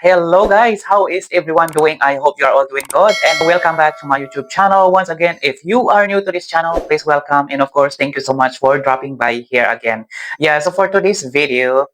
Hello guys, how is everyone doing? I hope you are all doing good and welcome back to my YouTube channel. Once again, if you are new to this channel, please welcome and of course, thank you so much for dropping by here again. Yeah, so for today's video,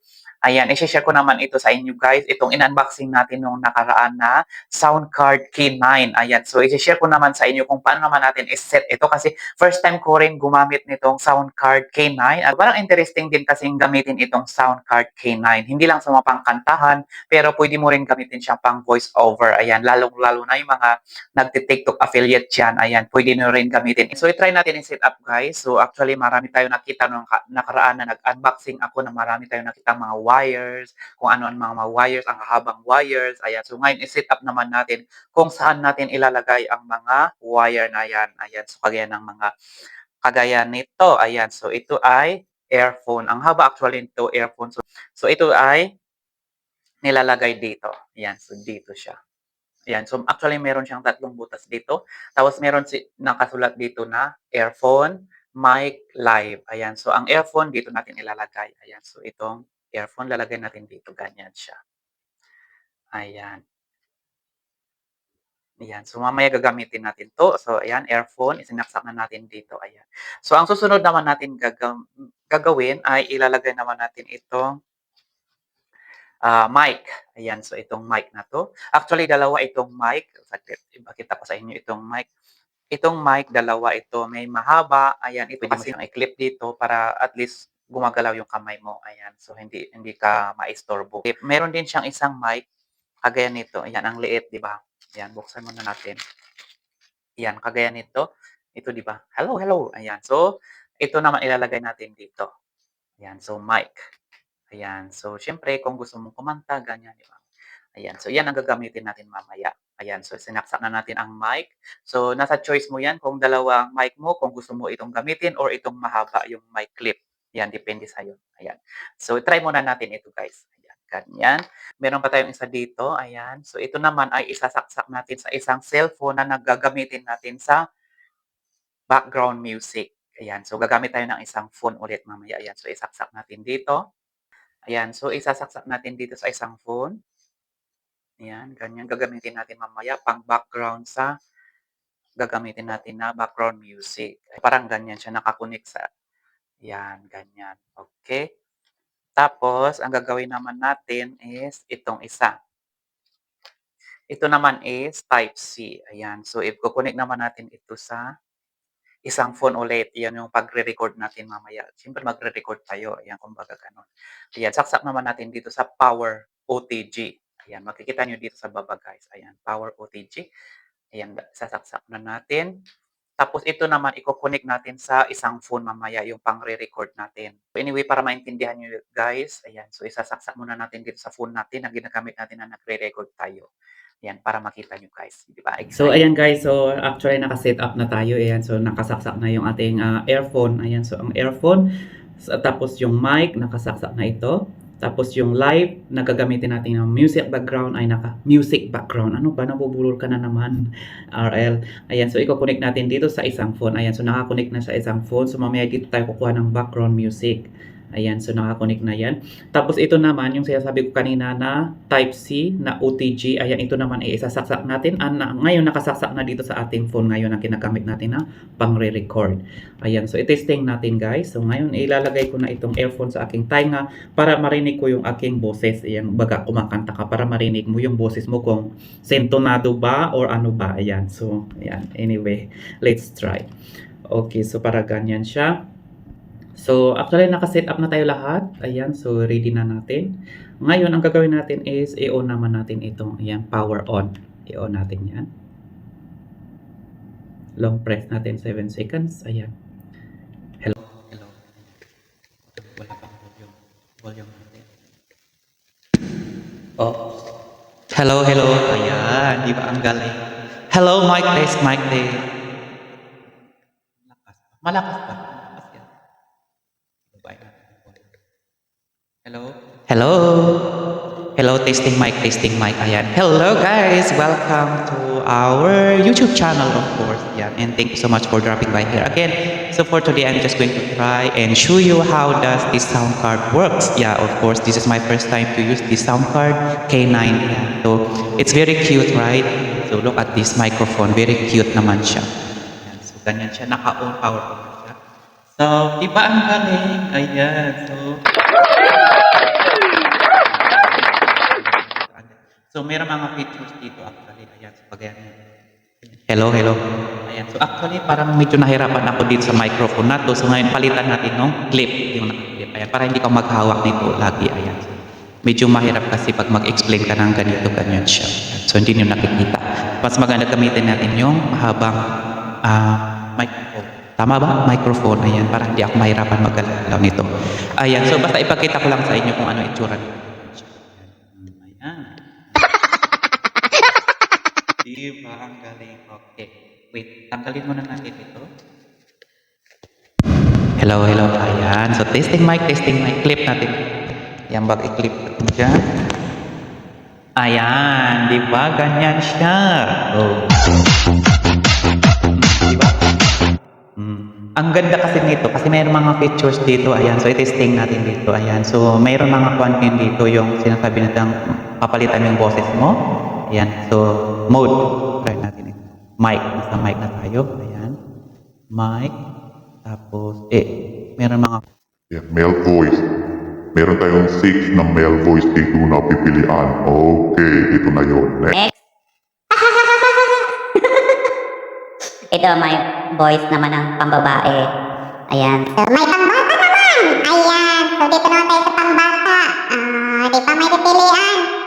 ayan, isi-share ko naman ito sa inyo guys. Itong in-unboxing natin nung nakaraan na sound card K9. Ayan, so isi-share ko naman sa inyo kung paano naman natin i-set ito kasi first time ko rin gumamit nitong sound card K9 at parang interesting din kasing gamitin itong sound card K9. Hindi lang sa mga pangkantahan, pero pwede mo rin gamitin siya pang voice over. Ayan, lalong-lalo na yung mga nagti-TikTok affiliate dyan. Ayan, pwede nyo rin gamitin. So, i-try natin i-set up guys. So, actually, marami tayo nakita nung nakaraan na nag-unboxing ako na marami tayo nakita mga wires, kung ano ang mga, wires, ang habang wires. Ayan, so ngayon i-set up naman natin kung saan natin ilalagay ang mga wire na yan. Ayan, so kagaya ng mga kagaya nito. Ayan, so ito ay earphone. Ang haba actually nito earphone. So, so ito ay nilalagay dito. Ayan, so dito siya. Ayan, so actually meron siyang tatlong butas dito. Tapos meron si nakasulat dito na earphone, mic, live. Ayan, so ang earphone dito natin ilalagay. Ayan, so itong earphone lalagay natin dito. Ganyan siya. Ayan. Ayan, so mamaya gagamitin natin to. So ayan, earphone, isinaksak na natin dito. Ayan. So ang susunod naman natin gagam gagawin ay ilalagay naman natin itong uh, mic. Ayan, so itong mic na to. Actually, dalawa itong mic. Ipakita ko sa inyo itong mic. Itong mic, dalawa ito. May mahaba. Ayan, ito kasi yung i-clip dito para at least gumagalaw yung kamay mo. Ayan, so hindi hindi ka maistorbo. Meron din siyang isang mic. Kagaya nito. Ayan, ang liit, di ba? Ayan, buksan muna natin. Ayan, kagaya nito. Ito, di ba? Hello, hello. Ayan, so ito naman ilalagay natin dito. Ayan, so mic. Ayan. So, syempre, kung gusto mong kumanta, ganyan, di ba? Ayan. So, yan ang gagamitin natin mamaya. Ayan. So, sinaksak na natin ang mic. So, nasa choice mo yan kung dalawang mic mo, kung gusto mo itong gamitin or itong mahaba yung mic clip. Yan, depende sa'yo. Ayan. So, try muna natin ito, guys. Ayan. Ganyan. Meron pa tayong isa dito. Ayan. So, ito naman ay isasaksak natin sa isang cellphone na nagagamitin natin sa background music. Ayan. So, gagamit tayo ng isang phone ulit mamaya. Ayan. So, isaksak natin dito. Ayan, so isasaksak natin dito sa isang phone. Ayan, ganyan. Gagamitin natin mamaya pang background sa gagamitin natin na background music. Parang ganyan siya nakakunik sa Ayan, ganyan. Okay. Tapos, ang gagawin naman natin is itong isa. Ito naman is Type-C. Ayan. So, i-connect naman natin ito sa isang phone ulit. Yan yung pagre-record natin mamaya. Siyempre magre-record tayo. Ayan, kumbaga ganun. Ayan, saksak naman natin dito sa Power OTG. Ayan, makikita nyo dito sa baba guys. Ayan, Power OTG. Ayan, sasaksak na natin. Tapos ito naman, i-connect natin sa isang phone mamaya, yung pang-re-record natin. So anyway, para maintindihan nyo guys, ayan, so isasaksak muna natin dito sa phone natin na ginagamit natin na nagre-record tayo. Yan, para makita nyo guys. Di ba? So, ayan guys. So, actually, naka-set up na tayo. Ayan. So, nakasaksak na yung ating uh, earphone. Ayan. So, ang earphone. So, tapos yung mic, nakasaksak na ito. Tapos yung live, nagagamitin natin ng music background ay naka music background. Ano ba? Nabubulol ka na naman, RL. Ayan, so i-connect natin dito sa isang phone. Ayan, so nakakonect na sa isang phone. So mamaya dito tayo kukuha ng background music. Ayan, so nakakonect na yan. Tapos ito naman, yung sinasabi ko kanina na Type-C na OTG. Ayan, ito naman ay isasaksak natin. Ah, na, ngayon nakasaksak na dito sa ating phone ngayon na kinagamit natin na pang-re-record. Ayan, so itesting natin guys. So ngayon ilalagay ko na itong earphone sa aking tainga para marinig ko yung aking boses. Ayan, baga kumakanta ka para marinig mo yung boses mo kung sentonado ba or ano ba. Ayan, so ayan. Anyway, let's try. Okay, so para ganyan siya. So, actually, naka-set up na tayo lahat. Ayan, so ready na natin. Ngayon, ang gagawin natin is i-on naman natin itong, ayan, power on. I-on natin yan. Long press natin 7 seconds. Ayan. Hello. Hello. Wala pang volume. Volume natin. Oh. Hello, hello. Ayan, di ba ang galing? Hello, mic test, mic test. Malakas. Malakas Hello? Hello? Hello, testing mic, testing mic. Ayan. Hello guys! Welcome to our YouTube channel, of course. Ayan. And thank you so much for dropping by here again. So for today, I'm just going to try and show you how does this sound card works. Yeah, of course, this is my first time to use this sound card, K9. Ayan. So it's very cute, right? So look at this microphone. Very cute naman siya. Ayan. So ganyan siya. Naka-on power siya. So, di ba ang galing? Ayan. So, So, meron mga features dito actually. Ayan, so pag Hello, hello. Ayan, so actually parang medyo nahirapan ako dito sa microphone na to. So ngayon palitan natin ng clip, yung naka-clip. Ayan, para hindi ka maghawak nito lagi. Ayan. Medyo mahirap kasi pag mag-explain ka ng ganito, ganyan siya. So hindi nyo nakikita. Mas maganda gamitin natin yung mahabang ah, microphone. Tama ba? Microphone. Ayan, para hindi ako mahirapan mag-galaw nito. Ayan, so basta ipakita ko lang sa inyo kung ano itsura nito. Diba? Ang galing. Okay. Wait, tanggalin muna natin ito. Hello, hello. Ayan. So, testing mic, testing mic. Clip natin. Yan, bag i-clip natin dyan. Ayan. Di ba? Ganyan siya. Oh. Di ba? Mm. Ang ganda kasi nito kasi mayroon mga features dito. Ayan. So, i-testing natin dito. Ayan. So, mayroon mga content dito yung sinasabi natin papalitan yung boses mo. Ayan. So, mode. Try natin ito. Mic. Nasa mic na tayo. Ayan. Mic. Tapos, eh, meron mga Yeah, male voice. Meron tayong six na male voice dito na pipilian. Okay, ito na yun. Next. Next. Ito, may voice naman ng pambabae. Ayan. So, may pambata naman! Ayan! So, dito naman tayo sa pambata. Ah, di pa may pipilian.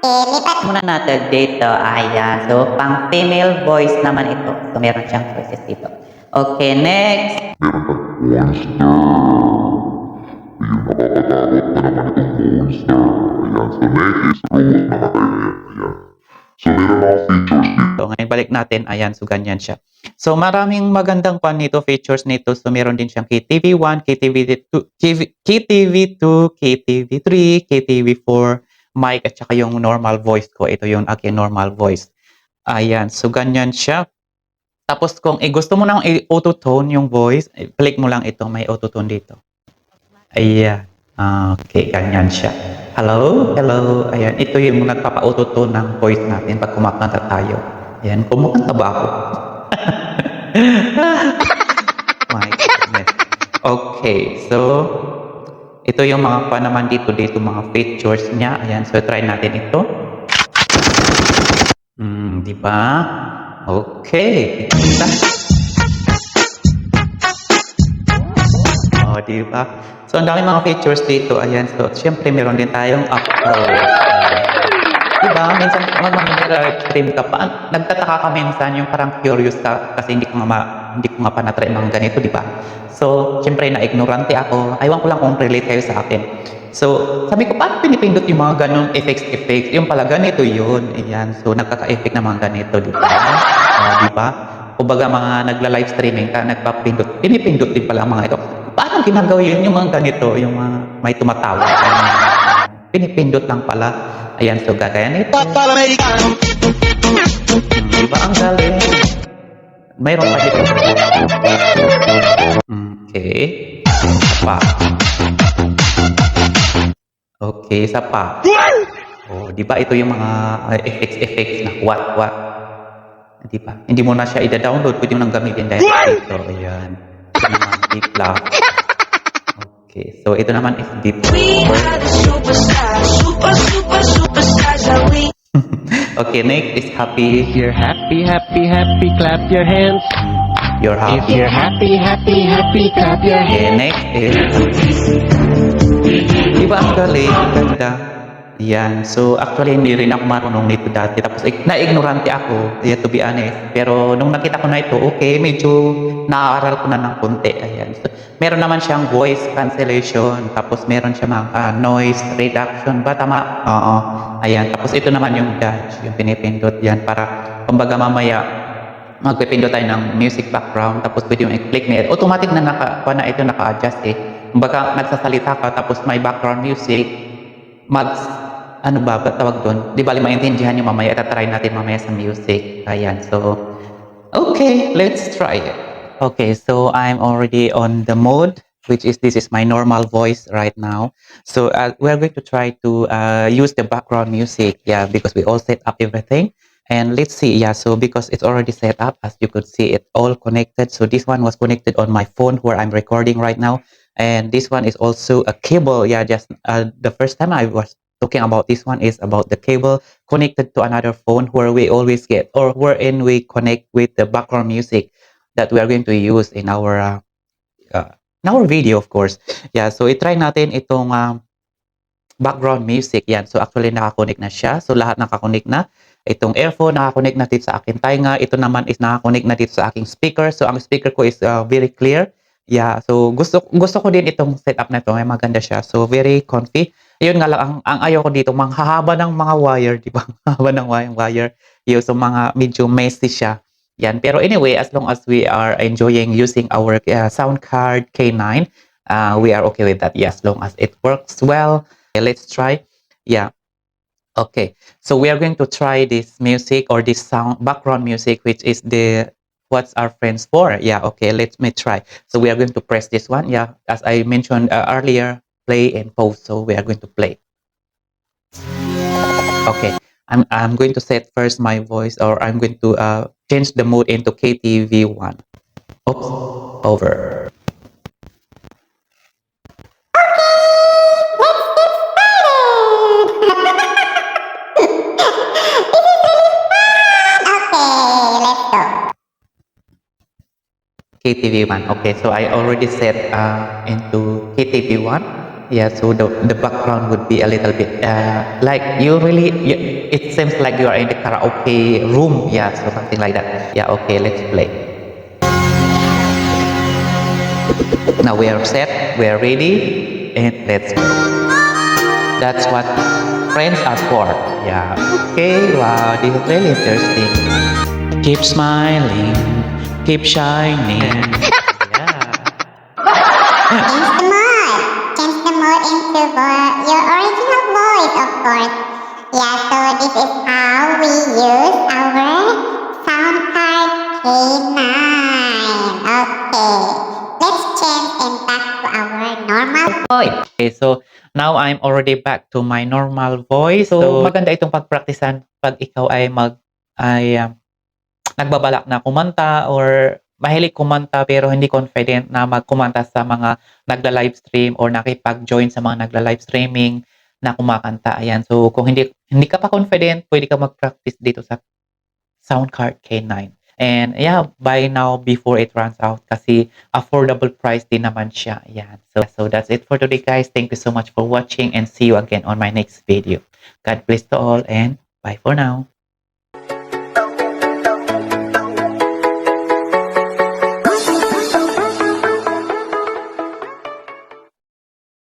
Eh, lipat Muna natin dito. Ayan. So, pang female voice naman ito. So, meron siyang voices dito. Okay, next. Meron tayong monster. Yung nakakatakot pa naman itong monster. Ayan, so next is robot na ngayon. Ayan. So, meron mga features dito. So, ngayon balik natin. Ayan, so ganyan siya. So, maraming magandang pan nito, features nito. So, meron din siyang KTV1, KTV2, KTV2, KTV3, KTV4, mic, at saka yung normal voice ko. Ito yung aking normal voice. Ayan, so ganyan siya. Tapos, kung eh, gusto mo nang i-autotone yung voice, click mo lang ito, may autotone dito. Ayan. Okay, ganyan siya. Hello? Hello? Ayan, ito yung nagpapa-autotune ng voice natin pag kumakanta tayo. Ayan, kumakanta ba ako? My goodness. Okay, so ito yung mga pa naman dito dito mga features niya. Ayan, so try natin ito. Hmm, di ba? Okay. Oh, di ba? So, ang dami mga features dito. Ayan. So, syempre, meron din tayong upload. Di ba? Minsan, mag mag-stream ka pa. Nagtataka ka minsan yung parang curious ka kasi hindi nga, ma- hindi ko nga pa na-try mga ganito, di ba? So, syempre, na-ignorante ako. Aywan ko lang kung relate kayo sa akin. So, sabi ko, paano pinipindot yung mga ganong effects, effects? Yung pala, ganito yun. Ayan. So, nagkaka-effect ng mga ganito, di ba? Ah, di ba? Kumbaga, mga nagla-live streaming ka, nagpapindot. Pinipindot din pala mga ito. Paano ginagawa yun yung mga ganito, yung mga may tumatawa? Ayan. Pinipindot lang pala. Ayan, so gagaya nito. Hmm, Di ba ang galing? Mayroon pa dito. Okay. Pa. Okay, isa pa. Oh, di ba ito yung mga uh, effects effects na what what. Di ba? Hindi mo na siya i-download, pwede mo nang gamitin dahil dito. Ayan. Deep laugh. Okay, so ito naman is deep We are the superstars, super, super, superstars are we. Okay, next is happy. If you're happy, happy, happy, clap your hands. You're happy. If you're happy, happy, happy, clap your hands. Okay, next is... Di ba ang galing? Ang Ganda. Yan. So, actually, hindi rin ako marunong nito dati. Tapos, ig- na-ignorante ako, yeah, to be honest. Pero, nung nakita ko na ito, okay, medyo naaaral ko na ng konti. Ayan. So, meron naman siyang voice cancellation. Tapos, meron siya mga ah, noise reduction. Ba, tama? Oo. Ayan. Tapos, ito naman yung dodge, yung pinipindot yan para, kumbaga mamaya, magpipindot tayo ng music background tapos pwede yung i-click mo. Automatic na naka, na ito naka-adjust eh. Kumbaga, nagsasalita ka tapos may background music, mag ano ba, ba tawag doon? Di bali maintindihan nyo mamaya. Itatry natin mamaya sa music. Ayan, so, okay, let's try it. Okay, so I'm already on the mode, which is this is my normal voice right now. So uh, we're going to try to uh, use the background music, yeah, because we all set up everything. And let's see, yeah, so because it's already set up, as you could see, it's all connected. So this one was connected on my phone where I'm recording right now. And this one is also a cable, yeah, just uh, the first time I was talking about this one is about the cable connected to another phone where we always get, or wherein we connect with the background music that we are going to use in our uh, uh, in our video of course. Yeah, so i-try natin itong um, background music. Yan. So actually nakakonect na siya. So lahat nakakonect na. Itong earphone nakakonect na dito sa akin tainga. Ito naman is nakakonect na dito sa aking speaker. So ang speaker ko is uh, very clear. Yeah, so gusto gusto ko din itong setup na to. May maganda siya. So very comfy. Yun nga lang ang, ang ayaw ko dito mga hahaba ng mga wire, di ba? Haba ng wire, wire. Yun, so mga medyo messy siya. Yan. Pero anyway, as long as we are enjoying using our uh, sound card K9, uh, we are okay with that. Yeah, as long as it works well. Okay, let's try. Yeah. Okay. So we are going to try this music or this sound background music, which is the what's our friends for. Yeah. Okay. Let me try. So we are going to press this one. Yeah. As I mentioned uh, earlier, play and pause. So we are going to play. Okay. I'm, I'm going to set first my voice or I'm going to uh, change the mode into KTV1. Oops, over. Okay, let's go. KTV1. Okay, so I already set uh, into KTV1. Yeah, so the, the background would be a little bit uh, like you really, you, it seems like you are in the karaoke room. Yeah, so something like that. Yeah, okay, let's play. Now we are set, we are ready, and let's go. That's what friends are for. Yeah, okay, wow, this is really interesting. Keep smiling, keep shining. yeah. into your original voice, of course. Yeah, so this is how we use our sound card K9. Okay, let's change and back to our normal Okay, so now I'm already back to my normal voice. So, maganda itong pagpraktisan pag ikaw ay mag ay um, nagbabalak na kumanta or mahilig kumanta pero hindi confident na magkumanta sa mga nagla-live stream or nakipag-join sa mga nagla-live streaming na kumakanta. Ayan. So, kung hindi hindi ka pa confident, pwede ka mag-practice dito sa sound card K9. And yeah, buy now before it runs out kasi affordable price din naman siya. Ayan. So, so that's it for today guys. Thank you so much for watching and see you again on my next video. God bless to all and bye for now.